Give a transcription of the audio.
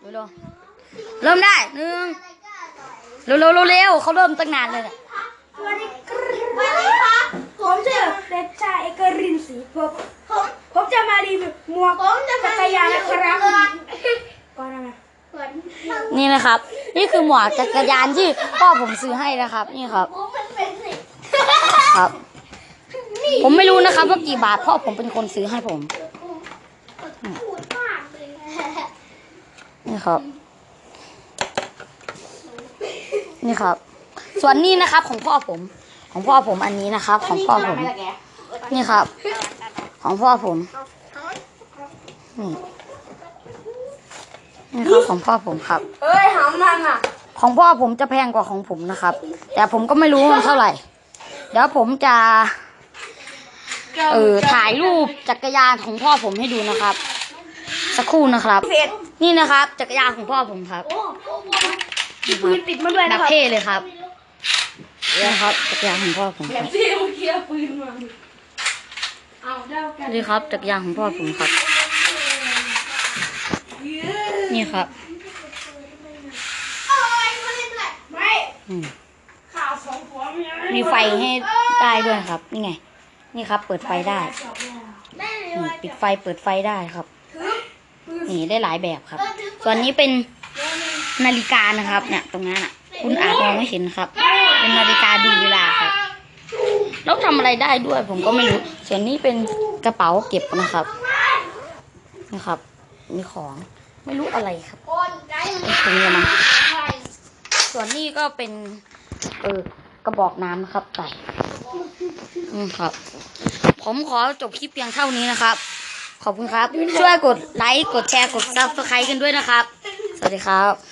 เร็วเริ่มได้หนึ่งเร็วๆเร็วเขาเริ่มตั้งนานเลยเนี่ยสวัสดีครับผมชื่อเด็กชายเอกรินศรีภพผมผมจะมารีวิวหมวกจักรยานนะครับก่อนนะนี่นะครับ นี่คือหมวกจักรยานที่พ่อผมซื้อให้นะครับ นี่ครับครับ ผมไม่รู้นะครับว่ากี่บาทพ่อผมเป็นคนซื้อให้ผม นี่ครับ นี่ครับ ส่วนนี้นะครับของพ่อผม ของพ่อผมอันนี้นะครับ ของพ่อผม นี่ครับ ของพ่อผม นี่นี่ครับของพ่อผมครับ เอ้ยหามมันอะ ของพ่อผมจะแพงกว่าของผมนะครับ แต่ผมก็ไม่รู้ว่ามันเท่าไหร่ เดี๋ยวผมจะ เออถ่ายรูปจักรยานของพ่อผมให้ดูนะครับ สักครู่นะครับเสร็จนี่นะครับจักรยานของพ่อผมครับนี่คปืรับนติดมาด้วยแบนะบครับเท่เลยครับนี่ครับจักรยานของพ่อผมครับที่เมื่อกี้เอาปืนมาเอาเด้ากันนี่ครับจักรยานของพ่อผมครับ นี่ครับไม่อืมข่าวสองผัวเมียมีไฟให้ได้ด้วยครับ นี่ไง นี่ครับ เปิดไฟได้นี่ปิดไฟเปิดไฟได้ครับ นี่ได้หลายแบบครับ ส่วนนี้เป็นนาฬิกานะครับ เนี่ยตรงนั้นอะ คุณอาจมองไม่เห็นครับ เป็นนาฬิกาดูเวลาครับแล้วทำอะไรได้ด้วย ผมก็ไม่รู้ ส่วนนี้เป็นกระเป๋าเก็บนะครับ นะครับ มีของไม่รู้อะไรครับเป็นถุงละมั้งส่วนนี้ก็เป็นเออกระบอกน้ำนะครับใส่อืมครับ ผมขอจบคลิปเพียงเท่านี้นะครับ ขอบคุณครับ ช่วยกดไลค์ กดแชร์ กดซับสไครต์กันด้วยนะครับ สวัสดีครับ